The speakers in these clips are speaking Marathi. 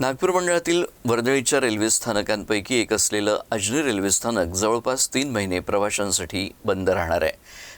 नागपूर मंडळातील वर्दळीच्या रेल्वे स्थानकांपैकी एक असलेलं अजनी रेल्वे स्थानक जवळपास तीन महिने प्रवाशांसाठी बंद राहणार आहे.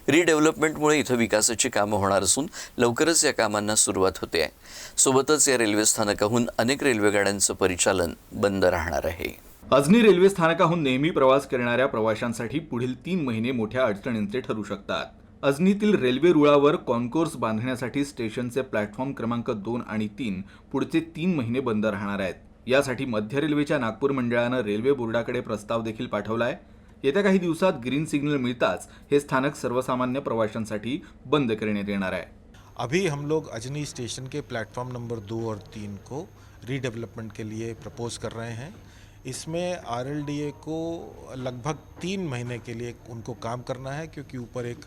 रिडेव्हलपमेंटमुळे इथं विकासाची कामं होणार असून लवकरच या कामांना सुरुवात होते आहे. सोबतच या रेल्वे स्थानकाहून अनेक रेल्वे गाड्यांचं परिचालन बंद राहणार आहे. अजनी रेल्वे स्थानकाहून नेहमी प्रवास करणाऱ्या प्रवाशांसाठी पुढील तीन महिने मोठ्या अडचणींचे ठरू शकतात. अजनीतील रेल्वे रुळावर कॉन्कोर्स बांधण्यासाठी स्टेशनचे प्लॅटफॉर्म क्रमांक दोन आणि तीन पुढचे तीन महिने बंद राहणार आहेत. यासाठी मध्य रेल्वेच्या नागपूर मंडळानं रेल्वे बोर्डाकडे प्रस्ताव देखील पाठवला आहे येत्या काही दिवसात ग्रीन सिग्नल मिळताच हे स्थानक सर्वसामान्य प्रवाशांसाठी बंद करण्यात येणार आहे. अभी हम लोग अजनी स्टेशन के प्लेटफॉर्म नंबर दो और तीन को रीडेवलपमेंट के लिए प्रपोज कर रहे हैं। इसमें आर को लगभग तीन महीने के लिए उनको काम करना है क्योंकि ऊपर एक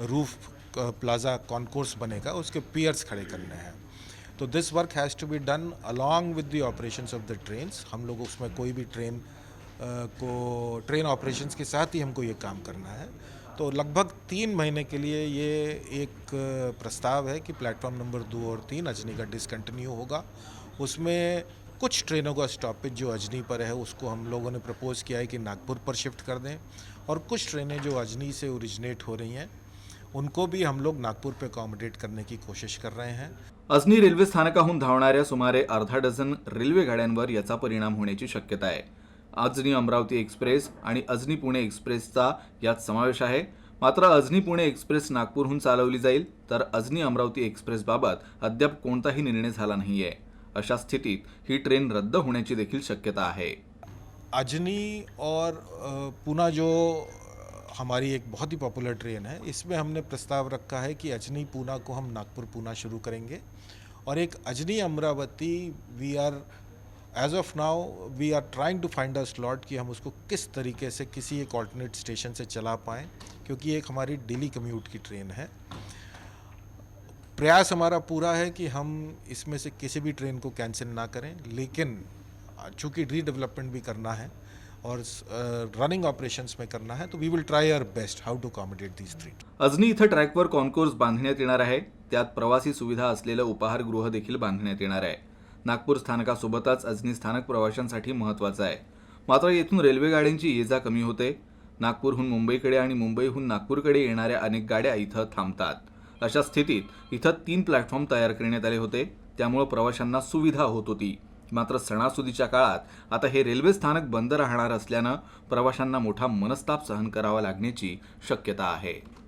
रूफ प्लाजा कॉन्कोर्स बनेगा, उसके पियर्स खड़े करने हैं। तो this work has to be done along with the operations of the trains हम लोग उसमें कोई भी ट्रेन को ट्रेन ऑपरेशंस के साथ ही हमको ये काम करना है। तो लगभग तीन महीने के लिए ये एक प्रस्ताव है कि प्लेटफॉर्म नंबर दो और तीन अजनी का डिसकंटिन्यू होगा। उसमें कुछ ट्रेनों का स्टॉपेज जो अजनी पर है, उसको हम लोगों ने प्रपोज किया है कि नागपुर पर शिफ्ट कर दें। और कुछ ट्रेनें जो अजनी से ओरिजिनेट हो रही हैं उनको भी हम लोग नागपुर पे अकोमोडेट करने की कोशिश कर रहे हैं। अजनी रेल्वे स्थानकाहून धावणाऱ्या सुमारे अर्धा डझन रेल्वे गाड्यांवर याचा परिणाम होण्याची शक्यता आहे. अजनी अमरावती एक्सप्रेस आणि अजनी पुणे एक्सप्रेसचा यात समावेश आहे. मात्र अजनी पुणे एक्सप्रेस नागपूरहून चालवली जाईल तर अजनी अमरावती एक्सप्रेसबाबत अद्याप कोणताही निर्णय झाला नाहीये. अशा स्थितीत ही ट्रेन रद्द होण्याची देखील शक्यता आहे. अजनी और अ, पूना जो हमारी एक बहुत ही पॉपुलर ट्रेन है। इसमें हमने प्रस्ताव रखा है कि अजनी पूना को हम नागपुर पूना शुरू करेंगे और एक Ajni Amravati we are as of now we are trying to find a slot कि हम उसको किस तरीके से किसी एक ऑल्टरनेट स्टेशन से चला पाएँ, क्योंकि एक हमारी डेली कम्यूट की ट्रेन है। प्रयास हमारा पूरा है कि हम इसमें से किसी भी ट्रेन को कैंसिल ना करें, लेकिन चूँकि रीडेवलपमेंट भी करना है और रनिंग ऑपरेशन्स में करना है तो we will try our best how to accommodate these three Ajni इथं ट्रॅकवर कॉन्कोर्स बांधण्यात येणार आहे. त्यात प्रवासी सुविधा असलेलं उपाहारगृह देखील बांधण्यात येणार आहे. नागपूर स्थानकासोबतच अजनी स्थानक प्रवाशांसाठी महत्वाचं आहे. मात्र येथून रेल्वे गाड्यांची ये जा कमी होते. नागपूरहून मुंबईकडे आणि मुंबईहून नागपूरकडे येणाऱ्या अनेक गाड्या इथं थांबतात. अशा स्थितीत इथं तीन प्लॅटफॉर्म तयार करण्यात आले होते. त्यामुळे प्रवाशांना सुविधा होत होती. मात्र सणासुदीच्या काळात आता हे रेल्वे स्थानक बंद राहणार असल्यानं प्रवाशांना मोठा मनस्ताप सहन करावा लागण्याची शक्यता आहे.